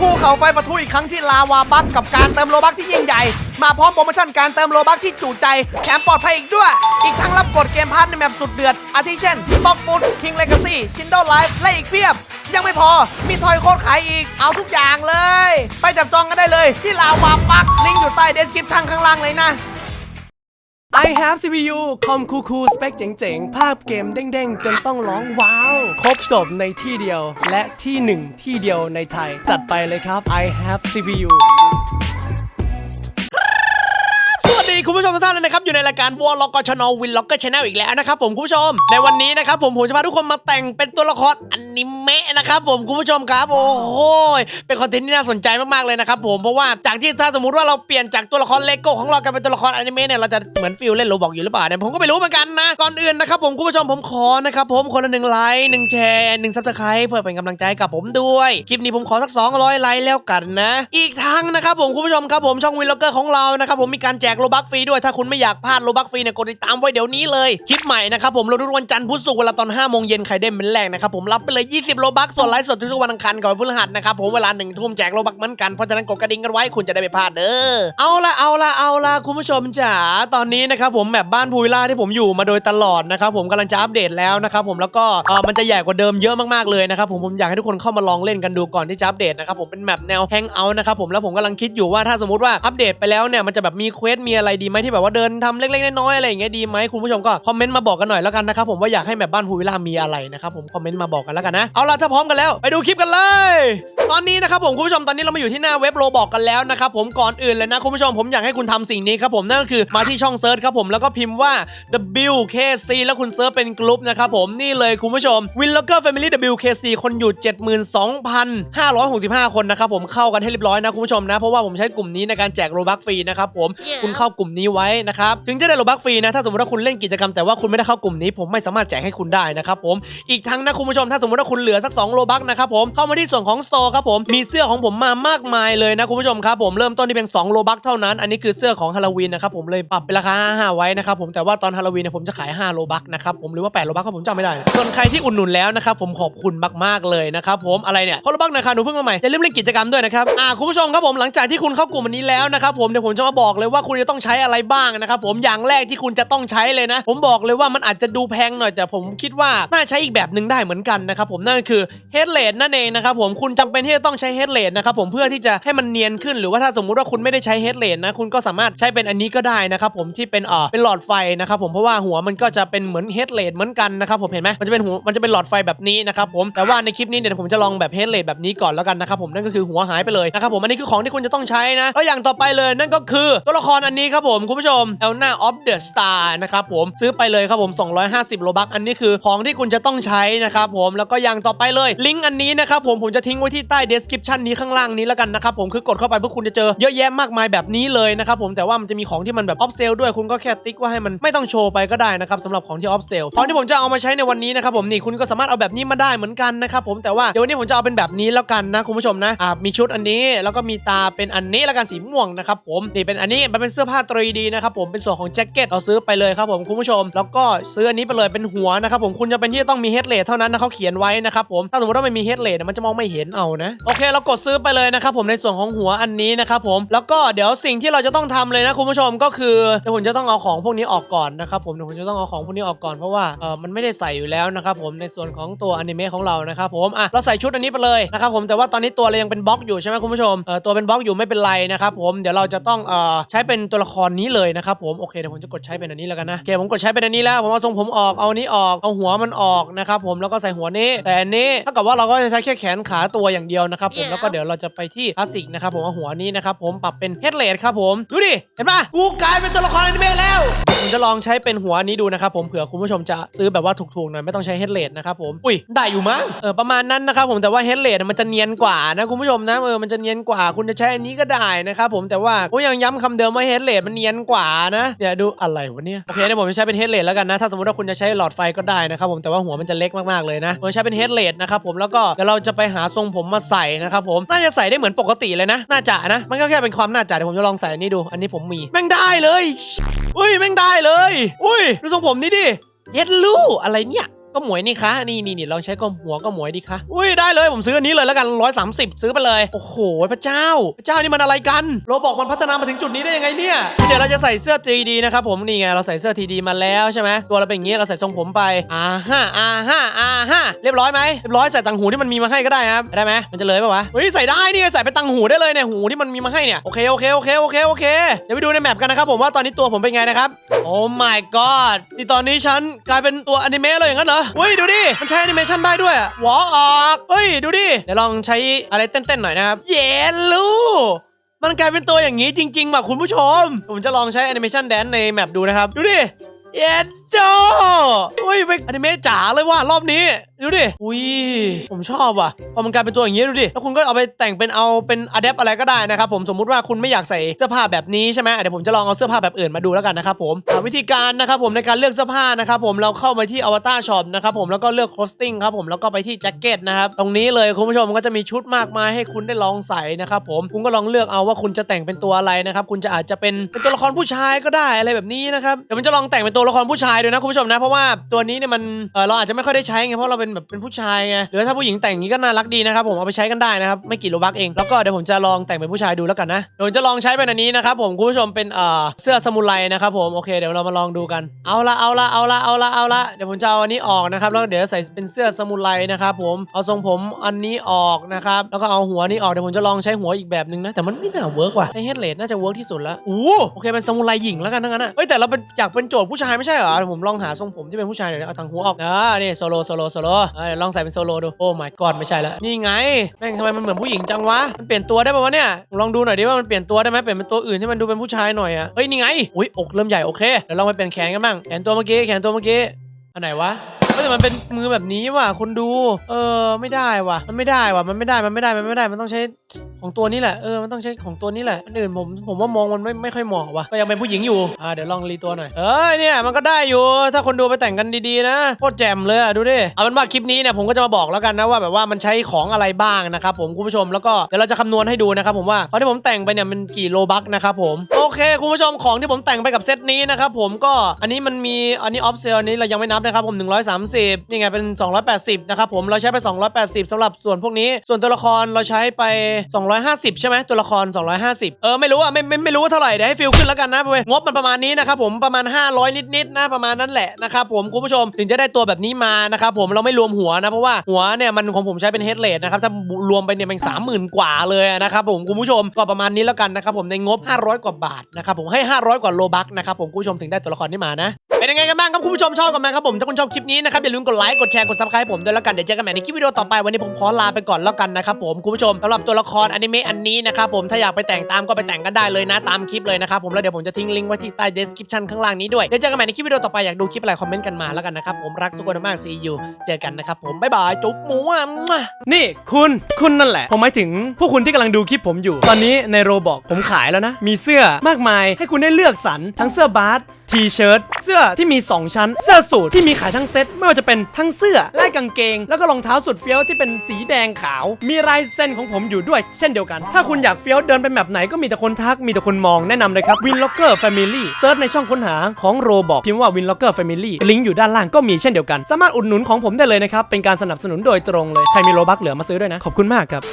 ภูเขาไฟปะทุอีกครั้งที่ลาวาบัคกับการเติมโลบัคที่ยิ่งใหญ่ มาพร้อมโปรโมชั่นการเติมโลบัคที่จุใจแถมปลอดภัยอีกด้วย อีกทั้งรับกดเกมพาร์ทในแมปสุดเดือด อาทิเช่นบ็อกฟุตคิงเลกาซี่ชินโดไลฟ์และอีกเพียบ ยังไม่พอมีทอยโค้ดขายอีกเอาทุกอย่างเลย ไปจับจองกันได้เลยที่ลาวาบัคลิงก์อยู่ใต้เดสคริปชั่นข้างล่างเลยนะ I have CPU คอมคูคูสเปคเจ๋งๆ ภาพเกมเด้งๆ จนต้องร้องว้าว ครบจบในที่เดียวและที่หนึ่งที่เดียวในไทย จัดไปเลยครับ I have CPU ผู้ชมทุกท่านเลยนะครับอยู่ในรายการวอลล็อกชนอวินล็อกเกอร์ชาแนลอีกแล้วนะครับผมคุณผู้ชม ในวันนี้นะครับผมผมจะพาทุกคนมาแต่งเป็นตัวละครอนิเมะนะครับผมคุณผู้ชมครับโอ้โหเป็นคอนเทนต์ที่น่าสนใจมากๆเลยนะครับผมเพราะว่าจากที่ถ้าสมมติว่าเราเปลี่ยนจากตัวละครเลโก้ของเรากลายเป็นตัวละครอนิเมะเนี่ยเราจะเหมือนฟิลเล่นโรบอกอยู่หรือเปล่าเนี่ยผมก็ไม่รู้เหมือนกันนะก่อนอื่นนะครับผมคุณผู้ชมผมขอนะครับผมคนละหนึ่งไลค์หนึ่งแชร์หนึ่งซับสไครป์เพื่อเป็นกำลังใจกับผมด้วยคลิปนี้ผมขอสัก 200 ไลค์แล้วกันนะ อีกทั้งนะครับผมคุณผู้ชมครับผมช่องวินล็อกเกอร์ของเรานะครับผมมีการแจกโลบักฟรีด้วยถ้าคุณไม่อยากพลาดโลบักฟรีเนี่ยกดติดตามไว้เดี๋ยวนี้เลยคลิปใหม่นะครับผมลงทุกวันจันทร์พุธศุกร์เวลาตอน5โมงเย็นใครได้เป็นแรกนะครับผมรับไปเลย 20 โลบักส่วนไลฟ์สดทุกวันอังคารกับวันพฤหัสนะครับผมเวลาหนึ่งทุ่มแจกโลบักเหมือนกันเพราะฉะนั้นกดกระดิ่งกันไว้คุณจะได้ไม่พลาดเด้อเอาละเอาละเอาละคุณผู้ชมจ๋าตอนนี้นะครับผมแบบบ้านพูวิลล่าที่ผมอยู่มาโดยตลอดนะครับผมกำลังจะอัปเดตแล้วนะครับผมแล้วก็เออมันจะใหญ่กว่าเดิมเยอะมากๆเลยนะครับผมผมอยากให้ทุกคนเข้ามาลองเล่นกันดูก่อนที่จะอัปเดตนะครับผมเป็นแมปแนวแฮงเอาท์นะครับผมแล้วผมกำลังคิดอยู่ว่าถ้าสมมติว่าอัปเดตไปแล้วเนี่ยมันจะแบบมีเควสมีอะไรดีไหมที่แบบว่าเดินทำเล็กๆน้อยๆอะไรอย่างเงี้ยดีไหมคุณผู้ชมก็คอมเมนต์มาบอกกันหน่อยแล้วกันนะครับผมว่าอยากให้แมปบ้านพูวิลล่ามีอะไรนะครับผมคอมเมนต์มาบอกกันแล้วกันนะเอาล่ะถ้าพร้อมกันแล้วไปดูคลิปกันเลย ตอนนี้นะครับผมคุณผู้ชมตอนนี้เรามาอยู่ที่หน้าเว็บโรบอกกันแล้วนะครับผมก่อนอื่นเลยนะคุณผู้ชมผมอยากให้คุณทำสิ่งนี้ครับผมนั่นก็คือมาที่ช่องเซิร์ชครับผมแล้วก็พิมพ์ว่า WKC แล้วคุณเซิร์ชเป็นกลุ่มนะครับผมนี่เลยคุณผู้ชม Win Locker Family WKC คนอยู่ 72,565 คนนะครับผมเข้ากันให้เรียบร้อยนะคุณผู้ชมนะเพราะว่าผมใช้กลุ่มนี้ในการแจกโรบักฟรีนะครับผมคุณเข้ากลุ่มนี้ี้ไว้นะครับถึงจะได้โรบักฟรีนะถ้าสมมติว่าคุณเล่นกิจกรรมแต่ว่าคุณไม่ได้เข้ากลุ่มนี้ผมไม่สามารถแจกให้คุณได้นะครับผมอีกทั้งนะคุณผู้ชมถ้าสมมติว่าคุณเหลือสัก2โลบักนะครับผมเข้ามาที่ส่วนของสโตร์ครับผมมีเสื้อของผมมามากมายเลยนะคุณผู้ชมครับผมเริ่มต้นที่เพียง2โลบักเท่านั้น อันนี้คือเสื้อของฮาโลวีนนะครับผมเลยปรับเป็นราคา5ไว้นะครับผมแต่ว่าตอนฮาโลวีนเนี่ยผมจะขาย5โลบักนะครับผมหรือว่า8โลบักก็ผมจำไม่ได้ส่วนใครที่อุดหนุนแล้วนะครับผมขอบคุณมากๆเลยนะครับผมอะไรเนี่ยคนลบักนะครับหนูเพิ่งมาใหม่อย่าลืมเล่นกิจกรรมด้วยนะครับอ่าคุณผู้ชมครับผมหลังจากที่คุณเข้ากลุ่มอันนี้แล้วนะครับผมเดี๋ยวผมจะมาบอกเลยว่าคุณจะต้องใช้อะไรบ้างนะครับผมอย่างแรกที่คุณจะต้องใช้เลยนะ ผมบอกเลยว่ามันอาจจะดูแพงหน่อยแต่ผมคิดว่าน่าใช้อีกแบบหนึ่งได้เหมือนกันนะครับผมนั่นก็คือเฮดเลดนั่นเองนะครับผมคุณจำเป็นที่จะต้องใช้เฮดเลดนะครับผมเพื่อที่จะให้มันเนียนขึ้น หรือว่าถ้าสมมุติว่าคุณไม่ได้ใช้เฮดเลดนะคุณก็สามารถใช้เป็นอันนี้ก็ได้นะครับผมที่เป็นเอ่อเป็นหลอดไฟนะครับผมเพราะว่าหัวมันก็จะเป็นเหมือนเฮดเลดเหมือนกันนะครับผมเห็นไหมมันจะเป็นหัวมันจะเป็นหลอดไฟแบบนี้นะครับผมแต่ว่าในคลิปนี้เดี๋ยวผมจะลองแบบเฮดเลดแบบนี้ก่อนแล้วกันนะครับผมนั่นก็คือหัวหายไปเลยนะครับผมอันนี้คือของที่คุณจะต้องใช้นะแล้วอย่างต่อไปเลยนั่นก็คือตัวละครอันนี้ครับผมคุณผู้ชม Elna of the Star นะครับผมซื้อไปเลยครับผม 250 โลบักอันนี้คือของที่คุณจะต้องใช้นะครับผมแล้วก็อย่างต่อไปเลยลิงก์อันนี้นะครับผมผมจะทิ้งไว้ที่ใต้ description นี้ข้างล่างนี้แล้วกันนะครับผมคือกดเข้าไปเพื่อคุณจะเจอเยอะแยะมากมายแบบนี้เลยนะครับผมแต่ว่ามันจะมีของที่มันแบบออฟเซลด้วยคุณก็แค่ติ๊กว่าให้มันไม่ต้องโชว์ไปก็ได้นะครับสำหรับของที่ออฟเซลของที่ผมจะเอามาใช้ในวันนี้นะครับผมนี่คุณก็สามารถเอาแบบนี้มาได้เหมือนกันนะครับผมแต่ว่าเดี๋ยววันนี้ผมจะเอาเป็นแบบนี้แล้วกันนะคุณผู้ชมนะอ่ามีชุดอันนี้แล้วก็มีตาเป็นอันนี้แล้วกันสีม่วงนะครับผมนี่เป็นอันนี้มันเป็นเสื้อผ้า 3D นะครับผมเป็นส่วนของแจ็คเก็ตเราซื้อไปเลยครับผมคุณผู้ชม แล้วก็ซื้ออันนี้ไปเลยเป็นหัวนะครับผมคุณจะเป็นที่จะต้องมีเฮดเลทเท่านั้นนะเขาเขียนไว้นะครับผมถ้าสมมติว่าไม่มีเฮดเลทมันจะมองไม่เห็นเอานะโอเคเรากดซื้อไปเลยนะครับผมในส่วนของหัวอันนี้นะครับผมแล้วก็เดี๋ยวสิ่งที่เราจะต้องทำเลยนะคุณผู้ชมก็คือเดี๋ยวผมจะต้องเอาของพวกนี้ออกก่อนนะครับผมเดี๋ยวผมจะต้องเอาของพวกนี้ออกก่อนเพราะว่าเออมันไม่ได้ใส่อยู่แล้วนะครับผมในส่วนของตัวอนิเมะของเรานะครับผมอะเราใส่ชุดอันนี้ไปเลยนะครับผมแต่ว่าตอนนี้ตัวเรายังเป็นบล็อกอยู่ใช่ไหมคุณผู้ชมเออตัวเป็นบล็อกอยู่ไม่เป็นไรนะครับผมเดี๋ยวเราจะต้องเออใช้เป็นตัวละครนี้เลยนะครับผมโอเคเดี๋ยวผมจะกดใช้เป็นอันนี้แล้วกันนะโอเคผมกดใช้เป็นอันนี้แล้วผมเอาทรงผมออกเอาอันนี้ออกเอาหัวมันออกนะครับผมแล้วก็ใส่หัวนี้แต่อันนี้ถ้ากับว่าเราก็จะใช้แค่แขนขาตัวอย่างเดียวนะครับผมแล้วก็เดี๋ยวเราจะไปที่พลาสติกนะครับผมเอาหัวนี้นะครับผมปรับเป็นเฮดเลดครับผมดูดิเห็นปะกูกลายเป็นตัวละครอนิเมะแล้วผมจะลองใช้เป็นหัวนี้ดูนะครับผมเผื่อคุณผู้ชมจะซื้อแบบว่าถูกๆหน่อยไม่ต้องใช้เฮดเลดนะครับผมอุ้ยได้อยู่มั้งเออประมาณนั้นนะครับผมแต่ว่าเฮดเลดมันจะเนียนกว่านะคุณผู้ชมนะเออมันจะเนียนกว่าคุณจะใช้อันนี้ก็ได้นะครับผมแต่ว่าผมยังย้ำคำเดิมว่าเฮดเลดมันเนียนกว่านะเดี๋ยวดูอะไรวะเนี่ยโอเคเดี๋ยวผมจะใช้เป็นเฮดเลดแล้วกันนะถ้าสมมติว่าคุณจะใช้หลอดไฟก็ได้นะครับผมแต่ว่าหัวมันจะเล็กมากๆเลยนะผมใช้เป็นเฮดเลดนะครับผมแล้วก็เดี๋ยวเราจะไปหาทรงผมมาใส่นะครับผมน่าจะใส่ได้เหมือนปกติเลยนะ น่าจะนะ มันก็แค่เป็นความน่าจะเดี๋ยวผมจะลองใส่อันนี้ดู อันนี้ผมมีแม่งได้เลยอุ้ยแม่งได้เลย อุ้ยดูทรงผมนี่ดิเย็ดลู่อะไรเนี่ย ก็ก็หมวยนี่คะนี่นี่นี่ลองใช้ก็หัวก็หมวยดีคะอุ้ยได้เลยผมซื้ออันนี้เลยแล้วกัน 130 ซื้อไปเลย โอ้โหพระเจ้า พระเจ้านี่มันอะไรกันโรบอกมันพัฒนามาถึงจุดนี้ได้ยังไงเนี่ยเดี๋ยวเราจะใส่เสื้อ 3D นะครับผมนี่ไงเราใส่เสื้อ 3D มาแล้วใช่ไหมตัวเราเป็นอย่างงี้เราใส่ทรงผมไปอ่าฮะอ่าฮะอ่าฮะเรียบร้อยไหมเรียบร้อยใส่ตังหูที่มันมีมาให้ก็ได้ครับได้ไหมมันจะเลยปะวะเฮ้ยใส่ได้นี่ไงใส่ไปตังหูได้เลยเนี่ยหูที่มันมีมาให้เนี่ยโอเคโอเคโอเคโอเคโอเคเดี๋ยวไปดูในแมปกันนะครับผมว่าตอนนี้ตัวผมเป็นไงนะครับโอ้ my god นี่ตอนนี้ฉันกลายเป็นตัวอนิเมะเลยอย่างนั้นเหรอเฮ้ยดูดิ มันใช้แอนิเมชันได้ด้วยอะหวอออกเฮ้ยดูดิ เดี๋ยวลองใช้อะไรเต้นๆหน่อยนะครับ เยลลูมันกลายเป็นตัวอย่างนี้จริงๆแบบคุณผู้ชม ผมจะลองใช้แอนิเมชันแดนในแมปดูนะครับ ดูดิ เย็ด โดอุ้ยเป็นอนิเมะจ๋าเลยว่ะรอบนี้ ดูดิ อุ้ย ผมชอบว่ะ พอมันกลายเป็นตัวอย่างนี้ดูดิ แล้วคุณก็เอาไปแต่งเป็นเอาเป็นอะแดปอะไรก็ได้นะครับผมสมมุติว่าคุณไม่อยากใส่เสื้อผ้าแบบนี้ใช่ไหมเดี๋ยวผมจะลองเอาเสื้อผ้าแบบอื่นมาดูแล้วกันนะครับผมวิธีการนะครับผมในการเลือกเสื้อผ้านะครับผมเราเข้าไปที่อวตารช็อปนะครับผมแล้วก็เลือกโคสติ้งครับผมแล้วก็ไปที่แจ็คเก็ตนะครับตรงนี้เลยคุณผู้ชมก็จะมีชุดมากมายให้คุณได้ลองใส่นะครับผมคุณก็ลองเลือกเอาว่าคุณจะแต่งเป็นตัวอะไรนะครับคุณจะอาจจะเป็นเป็นตัวละครผู้ชายก็ได้อะไรแบบนี้นะครับเดี๋ยวผมจะลองแต่งเป็นตัวละครผู้ชายดูนะคุณผู้ชมนะ เพราะว่าตัวนี้เนี่ยมันเออเราอาจจะไม่ค่อยได้ใช้ไงเพราะเราเป็นแบบเป็นผู้ชายไงหรือถ้าผู้หญิงแต่งอย่างนี้ก็น่ารักดีนะครับผมเอาไปใช้กันได้นะครับไม่กี่โลบักเองแล้วก็เดี๋ยวผมจะลองแต่งเป็นผู้ชายดูแล้วกันนะเดี๋ยวผมจะลองใช้เป็นอันนี้นะครับผมคุณผู้ชมเป็นเอ่อเสื้อสมุไรนะครับผมโอเคเดี๋ยวเรามาลองดูกันเอาละเอาละเอาละเอาละเอาละเดี๋ยวผมจะเอาอันนี้ออกนะครับแล้วเดี๋ยวใส่เป็นเสื้อสมุไรนะครับผมเอาทรงผมอันนี้ออกนะครับแล้วก็เอาหัวนี้ออกเดี๋ยวผมจะลองใช้หัวอีกแบบนึงนะแต่มันไม่น่าเวิร์กว่ะไอเฮดเลดน่าจะเวิร์กที่สุดแล้วอู้โอเคเป็นสมุไรหญิงแล้วกันทั้งนั้นอะเฮ้ยแต่เราเป็นอยากเป็นโจทย์ผู้ชายไม่ใช่เหรอผมลองหาทรงผมที่เป็นผู้ชายหน่อยนะเอาทางหัวออกอ่านี่โซโลโซโลโซโลเอ้ยลองใส่เป็นโซโลดูโอ้ my god ไม่ใช่และนี่ไงแม่งทำไมมันเหมือนผู้หญิงจังวะมันเปลี่ยนตัวได้ป่าวะเนี่ยลองดูหน่อยดิว่ามันเปลี่ยนตัวได้ไหมเปลี่ยนเป็นตัวอื่นที่มันดูเป็นผู้ชายหน่อยอะเฮ้ยนี่ไงอุ้ยอกเริ่มใหญ่โอเคเดี๋ยวลองไปเปลี่ยนแขนกันบ้างแขนตัวเมื่อกี้แขนตัวเมื่อกี้อันไหนวะแต่มันเป็นมือแบบนี้ว่ะคุณดู เออไม่ได้ว่ะ มันไม่ได้ว่ะ มันไม่ได้ มันไม่ได้ มันไม่ได้ มันต้องใช้ ของตัวนี้แหละเออมันต้องใช้ของตัวนี้แหละอันอื่นผมผมว่ามองมันไม่ไม่ค่อยเหมาะว่ะก็ยังเป็นผู้หญิงอยู่อ่าเดี๋ยวลองรีตัวหน่อยเอ้ยเนี่ยมันก็ได้อยู่ ถ้าคนดูไปแต่งกันดีๆนะโคตรแจ่มเลยอะดูดิเอาเป็นว่าคลิปนี้เนี่ยผมก็จะมาบอกแล้วกันนะว่าแบบว่ามันใช้ของอะไรบ้างนะครับผมคุณผู้ชมแล้วก็เดี๋ยวเราจะคำนวณให้ดูนะครับผมว่าตอนที่ผมแต่งไปเนี่ยมันกี่โลบักนะครับผมโอเคคุณผู้ชมของที่ผมแต่งไปกับเซตนี้นะครับผมก็อันนี้มันมีอันนี้ออฟเซลอันนี้เรายังไม่นับนะครับผม 130นี่ไงเป็น 280นะครับผมเราใช้ไป 280สำหรับส่วนพวกนี้ส่วนตัวละครเราใช้ไป 250 ใช่ไหมตัวละคร 250 เออไม่รู้อะไม่ไม่ไม่รู้ว่าเท่าไหร่เดี๋ยวให้ฟิลขึ้นแล้วกันนะเว้ยงบมันประมาณนี้นะครับผมประมาณ 500 นิดๆนะประมาณนั้นแหละนะครับผมคุณผู้ชมถึงจะได้ตัวแบบนี้มานะครับผมเราไม่รวมหัวนะเพราะว่าหัวเนี่ยมันของผมใช้เป็นเฮดเลดนะครับถ้ารวมไปเนี่ยมันสามหมื่นกว่าเลยนะครับผมคุณผู้ชมก็ประมาณนี้แล้วกันนะครับผมในงบ 500 กว่าบาททนะครับผมให้ 500 กว่าโลบักนะครับผมคุณผู้ชมถึงได้ตัวละครนี้มานะเป็นยังไงกันบ้างครับคุณผู้ชมชอบกันไหมครับผมถ้าคุณชอบคลิปนี้นะครับอย่าลืมกดไลค์กดแชร์กดซับสไครต์ผมด้วยแล้วกันเดี๋ยวเจอกันใหม่ในคลิปวิดีโอต่อไปวันนี้ผมขอลาไปก่อนแล้วกันนะครับผมคุณผู้ชมสำหรับตัวละครอนิเมะอันนี้นะครับผมถ้าอยากไปแต่งตามก็ไปแต่งกันได้เลยนะตามคลิปเลยนะครับผมแล้วเดี๋ยวผมจะทิ้งลิงก์ไว้ที่ใต้ description ข้างล่างนี้ด้วยเดี๋ยวเจอกันใหม่ในคลิปวิดีโอต่อไปอยากดูคลิปอะไรคอมเมนต์กันมาแล้วกันนะครับผมรักทุกคนมากซีอยู่เจอกันนะครับผมบ๊ายบายจุ๊บหมูอะนี่คุณคุณนั่นแหละผมหมายถึงพวกคุณที่กำลังดูคลิปผมอยู่ ตอนนี้ในโรบอกผมขายแล้วนะมีเสื้อมากมาย ให้คุณได้เลือกสรรทั้งเสื้อบาสทีเชิ้ตเสื้อที่มี 2 ชั้น เสื้อสูทที่มีขายทั้งเซ็ตไม่ว่าจะเป็นทั้งเสื้อและกางเกง แล้วก็รองเท้าสุดเฟี้ยวที่เป็นสีแดงขาว มีลายเส้นของผมอยู่ด้วยเช่นเดียวกัน ถ้าคุณอยากเฟี้ยวเดินไปแบบไหนก็มีแต่คนทักมีแต่คนมองแนะนำเลยครับ Winlocker Family เซิร์ชในช่องค้นหาของโรบอกพิมพ์ว่า Winlocker Family ลิงก์อยู่ด้านล่างก็มีเช่นเดียวกัน สามารถอุดหนุนของผมได้เลยนะครับเป็นการสนับสนุนโดยตรงเลยใครมีโลบักเหลือมาซื้อด้วยนะขอบคุณมากครับ